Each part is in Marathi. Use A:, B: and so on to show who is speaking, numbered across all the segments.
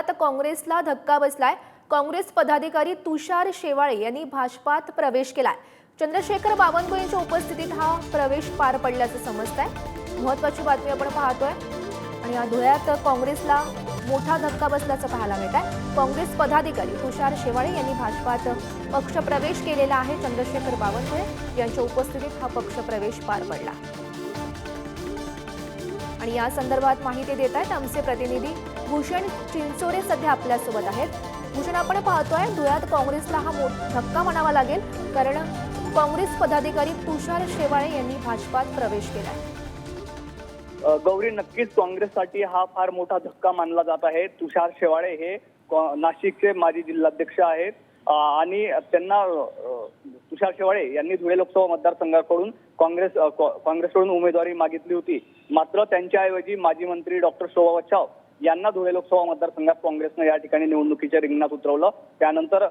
A: धुळ्यात काँग्रेसला धक्का बसलाय. काँग्रेस पदाधिकारी तुषार शेवाळे यांनी भाजपात प्रवेश केलाय. चंद्रशेखर बावनकुळेंच्या उपस्थितीत हा प्रवेश पार पडल्याचं समजत आहे महत्वाची बातमी आपण पाहतोय. आणि या धुळ्यात काँग्रेसला मोठा धक्का बसल्याचं पाहायला मिळत आहे काँग्रेस पदाधिकारी तुषार शेवाळे यांनी भाजपात पक्ष प्रवेश केलेला आहे. चंद्रशेखर बावनकुळे यांच्या उपस्थितीत हा पक्ष प्रवेश पार पडला. आणि या संदर्भात माहिती देत आहेत आमचे प्रतिनिधी भूषण चिंचोरे सध्या आपल्यासोबत आहेत. भूषण आपण पाहतोय धुळ्यात काँग्रेसला हा धक्का म्हणावा लागेल. कारण काँग्रेस पदाधिकारी तुषार शेवाळे यांनी भाजपात प्रवेश केला
B: गौरी नक्कीच काँग्रेससाठी हा फार मोठा धक्का मानला जात आहे. तुषार शेवाळे हे कॉ- नाशिकचे माजी जिल्हाध्यक्ष आहेत. आणि त्यांना तुषार शेवाळे यांनी धुळे लोकसभा मतदारसंघाकडून काँग्रेस कॉ- काँग्रेसकडून उमेदवारी मागितली होती. मात्र त्यांच्याऐवजी माजी मंत्री डॉक्टर शोभा बच्चाव यांना धुळे लोकसभा मतदारसंघात काँग्रेसनं या ठिकाणी निवडणुकीच्या रिंगणात उतरवलं. त्यानंतर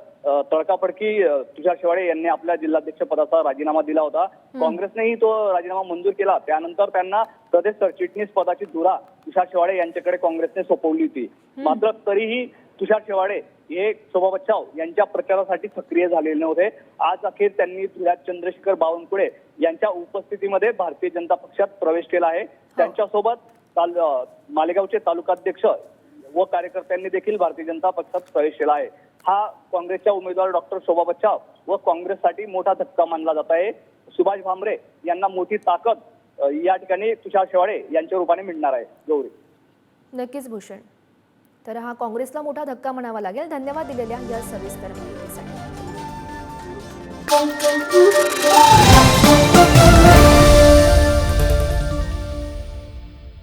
B: तडकाफडकी तुषार शेवाळे यांनी आपल्या जिल्हाध्यक्ष पदाचा राजीनामा दिला होता. काँग्रेसनेही तो राजीनामा मंजूर केला. त्यानंतर त्यांना प्रदेश सरचिटणीस पदाची धुरा तुषार शेवाळे यांच्याकडे काँग्रेसने सोपवली होती. मात्र तरीही तुषार शेवाळे हे शोभा बच्चाव यांच्या प्रचारासाठी सक्रिय झालेले नव्हते. आज अखेर त्यांनी धुळ्यात चंद्रशेखर बावनकुळे यांच्या उपस्थितीमध्ये भारतीय जनता पक्षात प्रवेश केला आहे. त्यांच्यासोबत ताल- मालेगावचे तालुकाध्यक्ष व कार्यकर्त्यांनी देखील भारतीय जनता पक्षात प्रवेश केला आहे. हा काँग्रेसच्या उमेदवार डॉक्टर शोभा बच्चाव व काँग्रेससाठी मोठा धक्का मानला जात आहे. सुभाष भामरे यांना मोठी ताकद या ठिकाणी तुषार शेवाळे यांच्या रूपाने मिळणार आहे. गौरी.
A: नक्कीच भूषण. तर हा काँग्रेसला मोठा धक्का म्हणावा लागेल. धन्यवाद दिलेल्या या सविस्तर माहितीसाठी.